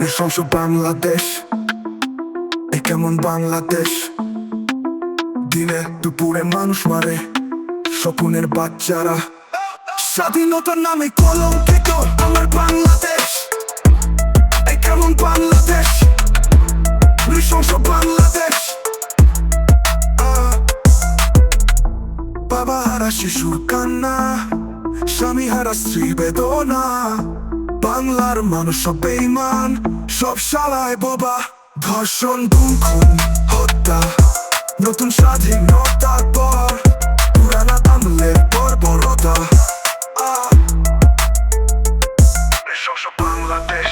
নৃশংস বাংলাদেশ। এ কেমন বাংলাদেশ? দিনে দুপুরে মানুষ মারে, স্বপ্নের বাচ্চারা। স্বাধীনতার নামে কলঙ্কিত আমার বাংলাদেশ। এ কেমন বাংলাদেশ? নৃশংস বাংলাদেশ। বাবা হারা শিশুর কান্না, স্বামী হারা স্ত্রী বেদনা। বাংলার মানুষ সব বেইমান সব শালায় বোবা। ধর্ষণ, খুন হত্যা, নতুন স্বাধীনতার পর পুরানা আমলের বর্বরতা। বাংলাদেশ।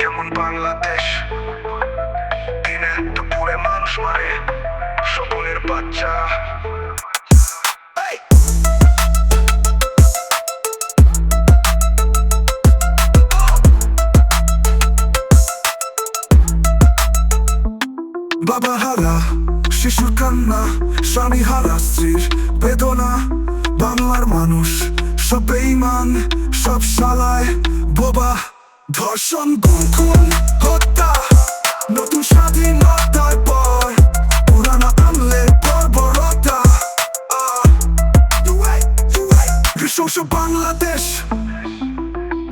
কেমন বাংলাদেশ? দিনে দুপুরে মানুষ মারে স্বপ্নের বাচ্চা। বাবা হারা, শিশুর কান্না, স্বামী হারা, স্ত্রীর বেদনা। বাংলার মানুষ, সব বেইমান সব শালায় বোবা। ধর্ষণ, খুন, হত্যা, নতুন স্বাধীনতার পর পুরানা আমলের বর্বরতা। নৃশংস বাংলাদেশ,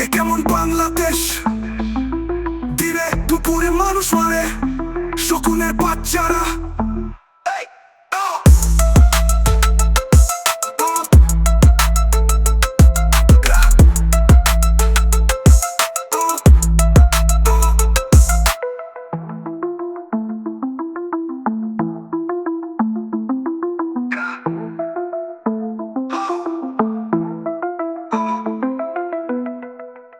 এ কেমন বাংলাদেশ? দিনে দুপুরে মানুষ মারে। শকুনের বাচ্চারা